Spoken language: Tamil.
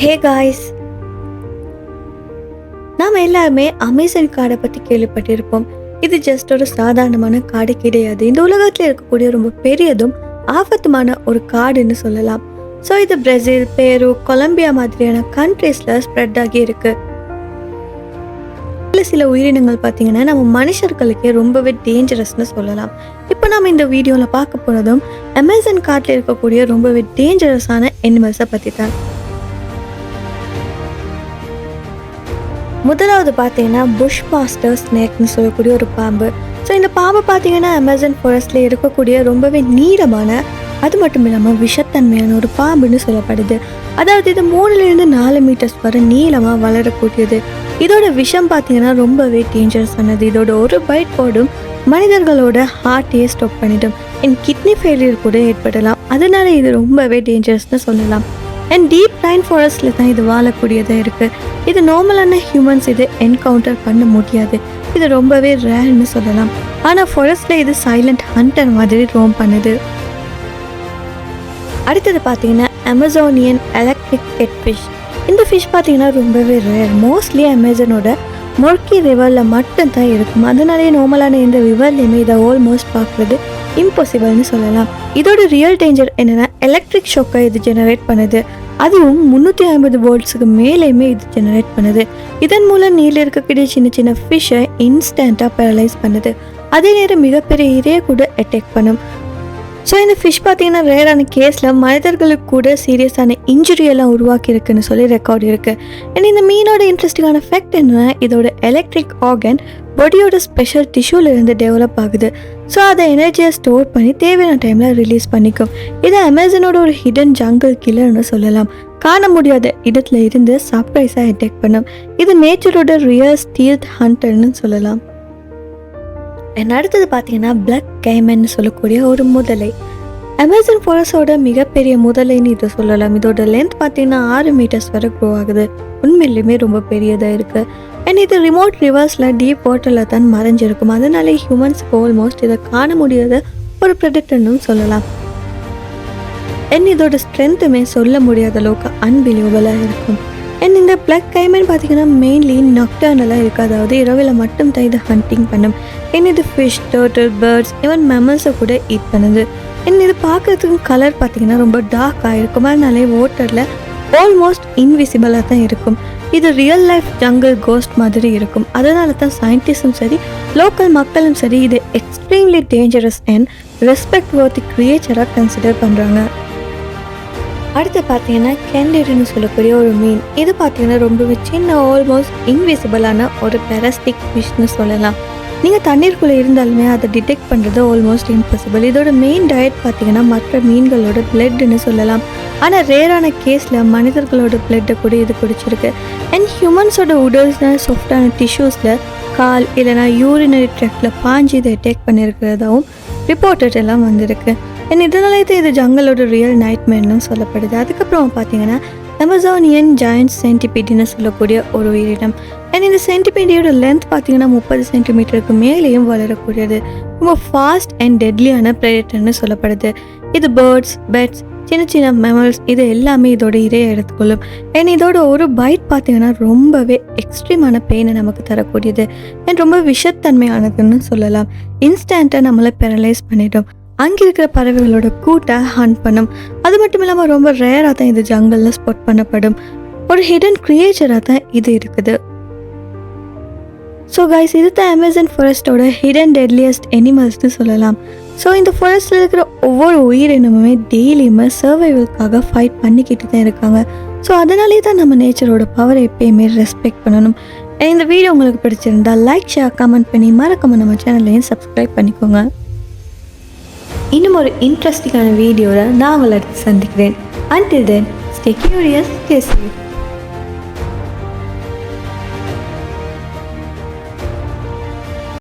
ஹே காய்ஸ் நாம் எல்லாருமே அமேசான் காடை பற்றி கேள்விப்பட்டிருப்போம். இது ஜஸ்ட் ஒரு சாதாரணமான காடு கிடையாது. இந்த உலகத்தில் இருக்கக்கூடிய ரொம்ப பெரியதும் ஆபத்துமான ஒரு காடுன்னு சொல்லலாம். ஸோ இது பிரேசில் பேரு கொலம்பியா மாதிரியான கண்ட்ரீஸில் ஸ்ப்ரெட் ஆகி இருக்கு. சில உயிரினங்கள் பார்த்தீங்கன்னா நம்ம மனுஷர்களுக்கே ரொம்பவே டேஞ்சரஸ்னு சொல்லலாம். இப்போ நம்ம இந்த வீடியோவில் பார்க்க போனதும் அமேசான் காட்டில் இருக்கக்கூடிய ரொம்பவே டேஞ்சரஸான அனிமல்ஸை பற்றி தான் முதலாவது பார்த்தீங்கன்னா புஷ் மாஸ்டர் ஸ்னேக்னு சொல்லக்கூடிய ஒரு பாம்பு. ஸோ இந்த பாம்பு பார்த்தீங்கன்னா அமேசான் ஃபாரஸ்ட்ல இருக்கக்கூடிய ரொம்பவே நீளமான அது மட்டும் இல்லாமல் விஷத்தன்மையான ஒரு பாம்புன்னு சொல்லப்படுது. அதாவது இது மூணுலேருந்து நாலு மீட்டர்ஸ் வரை நீளமாக வளரக்கூடியது. இதோட விஷம் பார்த்தீங்கன்னா ரொம்பவே டேஞ்சரஸானது இதோட ஒரு பைட் போடும் மனிதர்களோட ஹார்ட்டையே ஸ்டாப் பண்ணிடும். என் கிட்னி ஃபெயிலியர் கூட ஏற்படலாம். அதனால இது ரொம்பவே டேஞ்சரஸ்னு சொல்லலாம். அண்ட் டீப் லைன் ஃபாரஸ்டில் தான் இது வாழக்கூடியதாக இருக்குது இது நார்மலான ஹியூமன்ஸ் இது என்கவுண்டர் பண்ண முடியாது. இது ரொம்பவே ரேர்னு சொல்லலாம். ஆனால் ஃபாரஸ்டில் இது சைலண்ட் ஹண்டர் மாதிரி ரோம் பண்ணுது. அடுத்தது பார்த்தீங்கன்னா அமேசானியன் எலக்ட்ரிக் கெட் ஃபிஷ் இந்த ஃபிஷ் பார்த்தீங்கன்னா ரொம்பவே ரேர் மோஸ்ட்லி அமேசானோட மொர்க்கி ரிவரில் மட்டும்தான் இருக்கும்? அதனாலே நார்மலான இந்த ரிவர்லேயுமே இதை ஆல்மோஸ்ட் பார்க்குறது இம்பாசிபிள்னு சொல்லலாம். இதோட ரியல் டேஞ்சர் என்னென்னா எலக்ட்ரிக் ஷோக்கை இது ஜெனரேட் பண்ணுது. அதுவும் முந்நூற்றி ஐம்பது வோல்ட்ஸுக்கு மேலேயுமே இது ஜெனரேட் பண்ணுது. இதன் மூலம் நீரில் இருக்கக்கூடிய சின்ன சின்ன ஃபிஷ்ஷை இன்ஸ்டண்ட்டாக பேரலைஸ் பண்ணுது. அதே நேரம் மிகப்பெரிய இரையை கூட அட்டாக் பண்ணும். ஸோ இந்த ஃபிஷ் பார்த்தீங்கன்னா ரேரான கேஸில் மனிதர்களுக்கு கூட சீரியஸான இன்ஜுரி எல்லாம் உருவாக்கி இருக்குன்னு சொல்லி ரெக்கார்ட் இருக்குது அண்ட் இந்த மீனோட இன்ட்ரெஸ்டிங்கான ஃபேக்ட் என்னன்னா இதோட எலக்ட்ரிக் ஆர்கன் பாடியோட ஸ்பெஷல் டிஷ்யூலேருந்து டெவலப் ஆகுது. ஸோ அதை எனர்ஜியை ஸ்டோர் பண்ணி தேவையான டைமில் ரிலீஸ் பண்ணிக்கும் இது அமேசானோட ஒரு ஹிடன் ஜங்கிள் கில்லர்னு சொல்லலாம். காண முடியாத இடத்துல இருந்து சர்ப்ரைஸாக அட்டாக் பண்ணும். இது நேச்சரோட ரியல் ஸ்டீல்த் ஹண்டர்னு சொல்லலாம். அண்ட் அடுத்தது பார்த்தீங்கன்னா பிளக் கைமன் சொல்லக்கூடிய ஒரு முதலை. அமேசான் ஃபாரஸ்டோட மிகப்பெரிய முதலைன்னு இதை சொல்லலாம். இதோட லென்த் பார்த்தீங்கன்னா ஆறு மீட்டர்ஸ் வரை க்ரோ ஆகுது. உண்மையிலுமே ரொம்ப பெரியதாக இருக்குது அண்ட் இது ரிமோட் ரிவர்ஸில் டீப் வாட்டரில் தான் மறைஞ்சிருக்கும். அதனாலே ஹியூமன்ஸ்க்கு ஆல்மோஸ்ட் இதை காண முடியாத ஒரு ப்ரெடிக்டர்னு சொல்லலாம். அண்ட் இதோட ஸ்ட்ரென்த்துமே சொல்ல முடியாத அளவுக்கு அன்பிலியபிளாக இருக்கும். அண்ட் இந்த பிளக் கைமன் பார்த்தீங்கன்னா மெயின்லி நக்டர்னலாக இருக்குது அதாவது இரவில் மட்டும் தான் இது ஹண்டிங் பண்ணும். அண்ட் இது ஃபிஷ் டர்ட்டில் பேர்ட்ஸ் ஈவன் மெமல்ஸை கூட ஈட் பண்ணுது. அண்ட் இது பார்க்குறதுக்கு கலர் பார்த்தீங்கன்னா ரொம்ப டார்க்காக இருக்கும். அதனாலே வாட்டரில் ஆல்மோஸ்ட் இன்விசிபிளாக தான் இருக்கும். இது ரியல் லைஃப் ஜங்கிள் கோஸ்ட் மாதிரி இருக்கும். அதனால தான் சயின்டிஸ்டும் சரி லோக்கல் மக்களும் சரி இது extremely dangerous and respect worthy கிரியேச்சராக consider பண்ணுறாங்க அடுத்து பார்த்தீங்கன்னா கேண்டிடுன்னு சொல்லக்கூடிய ஒரு மீன். இது பார்த்தீங்கன்னா ரொம்பவே சின்ன ஆல்மோஸ்ட் இன்விசிபிளான ஒரு பெரஸ்டிக் ஃபிஷ்னு சொல்லலாம். நீங்கள் தண்ணீருக்குள்ளே இருந்தாலுமே அதை டிடெக்ட் பண்ணுறது ஆல்மோஸ்ட் இம்பாசிபிள் இதோட மெயின் டயட் பார்த்தீங்கன்னா மற்ற மீன்களோட பிளட்னு சொல்லலாம். ஆனால் ரேரான கேஸில் மனிதர்களோட பிளட்டை கூட இது குடிச்சிருக்கு. அண்ட் ஹியூமன்ஸோட உடல்ஸ்னால் சாஃப்டான டிஷ்யூஸில் கால் இல்லைனா யூரினரி ட்ரெக்கில் பாஞ்சு இதை அட்டாக் பண்ணியிருக்கிறதாவும் ரிப்போர்ட்டட் எல்லாம் வந்திருக்கு. அண்ட் இதனாலே இது ஜங்கலோட ரியல் நைட்மேர்னு சொல்லப்படுது. அதுக்கப்புறம் பார்த்தீங்கன்னா அமேசானியன் ஜாயின்ட் சென்டிபீட்னு சொல்லக்கூடிய ஒரு உயிரினம். அண்ட் இந்த சென்டிமீடியோட லென்த் பார்த்தீங்கன்னா முப்பது சென்டிமீட்டருக்கு மேலேயும் வளரக்கூடியது. ரொம்ப ஃபாஸ்ட் அண்ட் டெட்லியான ப்ரெடேட்டர்னு சொல்லப்படுது. இது பேர்ட்ஸ் பெட்ஸ் சின்ன சின்ன மெமல்ஸ் இது எல்லாமே இதோட இறைய எடுத்துக்கொள்ளும். அண்ட் இதோட ஒரு பைட் பார்த்தீங்கன்னா ரொம்பவே எக்ஸ்ட்ரீமான பெயினை நமக்கு தரக்கூடியது. அண்ட் ரொம்ப விஷத்தன்மையானதுன்னு சொல்லலாம். இன்ஸ்டண்ட்டாக நம்மளை பெரலைஸ் பண்ணிடும். அங்கே இருக்கிற பறவைகளோட கூட்டை ஹண்ட் பண்ணும். அது மட்டும் இல்லாமல் ரொம்ப ரேராக தான் இது ஜங்கலில் ஸ்பாட் பண்ணப்படும். ஒரு ஹிடன் க்ரியேச்சராக தான் இது இருக்குது. ஸோ கைஸ் இது தான் அமேசான் ஃபாரஸ்டோட ஹிடன் டெட்லியஸ்ட் அனிமல்ஸ்னு சொல்லலாம். ஸோ இந்த ஃபாரஸ்ட்டில் இருக்கிற ஒவ்வொரு உயிரினமுமே டெய்லியுமே சர்வைவலுக்காக ஃபைட் பண்ணிக்கிட்டு தான் இருக்காங்க. ஸோ அதனாலே தான் நம்ம நேச்சரோட பவரை எப்பயுமே ரெஸ்பெக்ட் பண்ணணும். இந்த வீடியோ உங்களுக்கு பிடிச்சிருந்தா லைக் ஷேர் கமெண்ட் பண்ணி மறக்காம நம்ம சேனல்லையும் சப்ஸ்கிரைப் பண்ணிக்கோங்க. இன்னும் ஒரு இன்ட்ரெஸ்டிங்கான வீடியோவில் நான் உங்களை சந்திக்கிறேன். Until then stay curious stay safe